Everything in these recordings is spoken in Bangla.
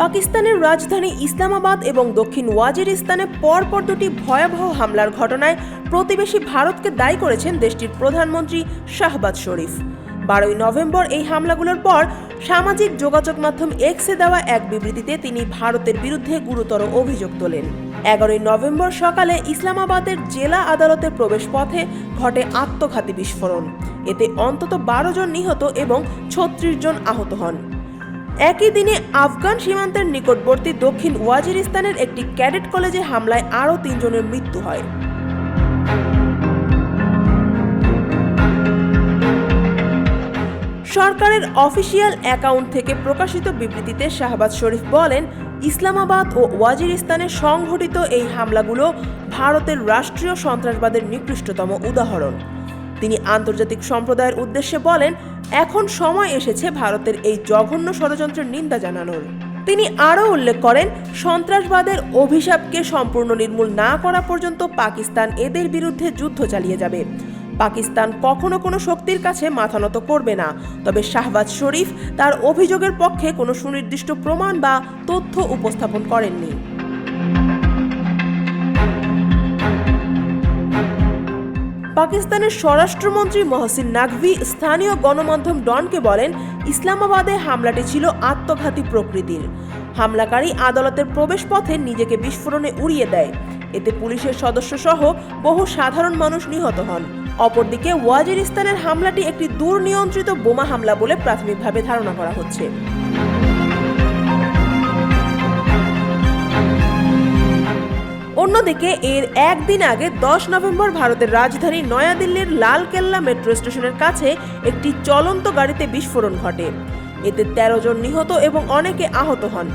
পাকিস্তানের রাজধানী ইসলামাবাদ এবং দক্ষিণ ওয়াজিরিস্তানে পরপর দুটি ভয়াবহ হামলার ঘটনায় প্রতিবেশী ভারতকে দায়ী করেছেন দেশটির প্রধানমন্ত্রী শাহবাজ শরীফ। বারোই নভেম্বর এই হামলাগুলোর পর সামাজিক যোগাযোগ মাধ্যম এক্সে দেওয়া এক বিবৃতিতে তিনি ভারতের বিরুদ্ধে গুরুতর অভিযোগ তোলেন। এগারোই নভেম্বর সকালে ইসলামাবাদের জেলা আদালতের প্রবেশপথে ঘটে আত্মঘাতী বিস্ফোরণ। এতে অন্তত বারো জন নিহত এবং ছত্রিশ জন আহত হন। একই দিনে আফগান সীমান্তের নিকটবর্তী দক্ষিণ ওয়াজিরিস্তানের একটি ক্যাডেট কলেজে হামলায় আরও তিনজনের মৃত্যু হয়। সরকারের অফিসিয়াল অ্যাকাউন্ট থেকে প্রকাশিত বিবৃতিতে শাহবাজ শরীফ বলেন, ইসলামাবাদ ও ওয়াজিরিস্তানে সংঘটিত এই হামলাগুলো ভারতের রাষ্ট্রীয় সন্ত্রাসবাদের নিকৃষ্টতম উদাহরণ। তিনি আন্তর্জাতিক সম্প্রদায়ের উদ্দেশ্যে বলেন, এখন সময় এসেছে ভারতের এই জঘন্য ষড়যন্ত্রের নিন্দা জানানোর। তিনি আরও উল্লেখ করেন, সন্ত্রাসবাদের অভিশাপকে সম্পূর্ণ নির্মূল না করা পর্যন্ত পাকিস্তান এদের বিরুদ্ধে যুদ্ধ চালিয়ে যাবে। পাকিস্তান কখনো কোনো শক্তির কাছে মাথা নত করবে না। তবে শাহবাজ শরীফ তার অভিযোগের পক্ষে কোনো সুনির্দিষ্ট প্রমাণ বা তথ্য উপস্থাপন করেননি। পাকিস্তানের স্বরাষ্ট্রমন্ত্রী মহসিন নাকভি স্থানীয় গণমাধ্যম ডনকে বলেন, ইসলামাবাদে হামলাটি ছিল আত্মঘাতী প্রকৃতির। হামলাকারী আদালতের প্রবেশপথে নিজেকে বিস্ফোরণে উড়িয়ে দেয়। এতে পুলিশের সদস্য সহ বহু সাধারণ মানুষ নিহত হন। অপরদিকে, ওয়াজিরিস্তানের হামলাটি একটি দুর্নিয়ন্ত্রিত বোমা হামলা বলে প্রাথমিকভাবে ধারণা করা হচ্ছে। অন্যদিকে, এর একদিন আগে দশ নভেম্বর ভারতের রাজধানী নয়াদিল্লির লালকেল্লা মেট্রো স্টেশনের কাছে একটি চলন্ত গাড়িতে বিস্ফোরণ ঘটে। এতে তেরো জন নিহত এবং অনেকে আহত হন।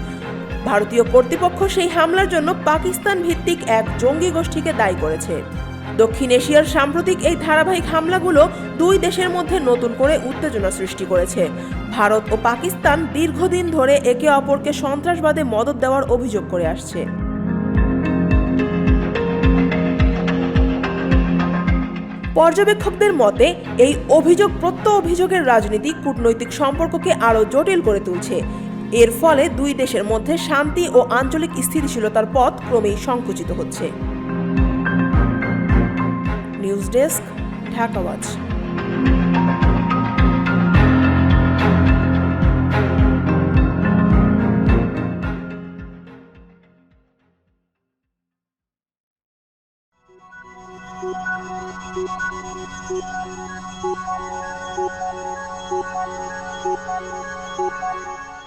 ভারতীয় কর্তৃপক্ষ সেই হামলার জন্য পাকিস্তান ভিত্তিক এক জঙ্গি গোষ্ঠীকে দায়ী করেছে। দক্ষিণ এশিয়ার সাম্প্রতিক এই ধারাবাহিক হামলাগুলো দুই দেশের মধ্যে নতুন করে উত্তেজনা সৃষ্টি করেছে। ভারত ও পাকিস্তান দীর্ঘদিন ধরে একে অপরকে সন্ত্রাসবাদে মদত দেওয়ার অভিযোগ করে আসছে। পর্যবেক্ষকদের মতে, এই অভিযোগ প্রত্য অভিযোগের রাজনীতি কূটনৈতিক সম্পর্ককে আরও জটিল করে তুলছে। এর ফলে দুই দেশের মধ্যে শান্তি ও আঞ্চলিক স্থিতিশীলতার পথ ক্রমেই সংকুচিত হচ্ছে। News desk, Dhaka Thank you.